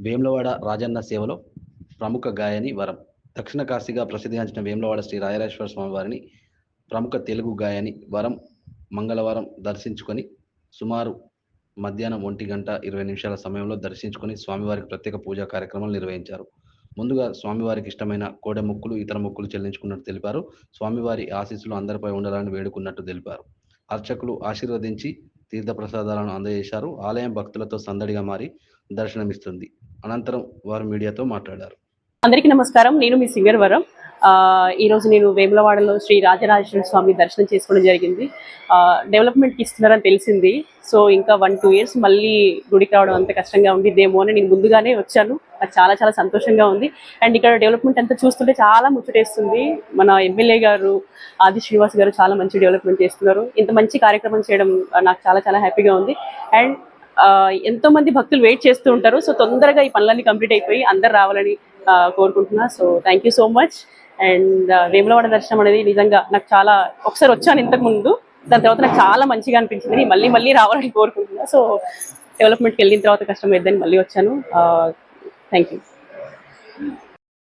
వేములవాడ రాజన్న సేవలో ప్రముఖ గాయని వరం. దక్షిణ కాశీగా ప్రసిద్ధిగాంచిన వేములవాడ శ్రీ రాయరాజేశ్వర స్వామి వారిని ప్రముఖ తెలుగు గాయని వరం మంగళవారం దర్శించుకొని సుమారు మధ్యాహ్నం ఒంటి గంట ఇరవై నిమిషాల సమయంలో దర్శించుకొని స్వామివారికి ప్రత్యేక పూజా కార్యక్రమాలు నిర్వహించారు. ముందుగా స్వామివారికి ఇష్టమైన కోడె మొక్కులు ఇతర మొక్కులు చెల్లించుకున్నట్టు తెలిపారు. స్వామివారి ఆశీస్సులు అందరిపై ఉండాలని వేడుకున్నట్టు తెలిపారు. అర్చకులు ఆశీర్వదించి తీర్థప్రసాదాలను అందజేశారు. ఆలయం భక్తులతో సందడిగా మారి దర్శనమిస్తుంది. అనంతరం వారు మీడియాతో మాట్లాడారు. అందరికీ నమస్కారం. నేను మీ సింగర్ వరం. ఈరోజు నేను వేములవాడలో శ్రీ రాజరాజేశ్వర స్వామి దర్శనం చేసుకోవడం జరిగింది. ఆ, డెవలప్మెంట్కి ఇస్తున్నారని తెలిసింది. సో ఇంకా వన్ టూ ఇయర్స్ మళ్ళీ గుడికి రావడం అంత కష్టంగా ఉండిద్దేమో అని నేను ముందుగానే వచ్చాను. నాకు చాలా చాలా సంతోషంగా ఉంది. అండ్ ఇక్కడ డెవలప్మెంట్ అంతా చూస్తుంటే చాలా ముచ్చటేస్తుంది. మన ఎమ్మెల్యే గారు ఆది శ్రీనివాస్ గారు చాలా మంచి డెవలప్మెంట్ చేస్తున్నారు. ఇంత మంచి కార్యక్రమం చేయడం నాకు చాలా చాలా హ్యాపీగా ఉంది. అండ్ ఎంతో మంది భక్తులు వెయిట్ చేస్తూ ఉంటారు. సో తొందరగా ఈ పనులన్నీ కంప్లీట్ అయిపోయి అందరు రావాలని కోరుకుంటున్నా. So thank you so much and Vemulawada దర్శనం అనేది నిజంగా నాకు చాలా ఒకసారి వచ్చాను ఇంతకు ముందు. దాని తర్వాత నాకు చాలా మంచిగా అనిపించింది. నేను మళ్ళీ మళ్ళీ రావాలని కోరుకుంటున్నా. సో డెవలప్మెంట్కి వెళ్ళిన తర్వాత కష్టం అయిద్దని మళ్ళీ వచ్చాను. Thank you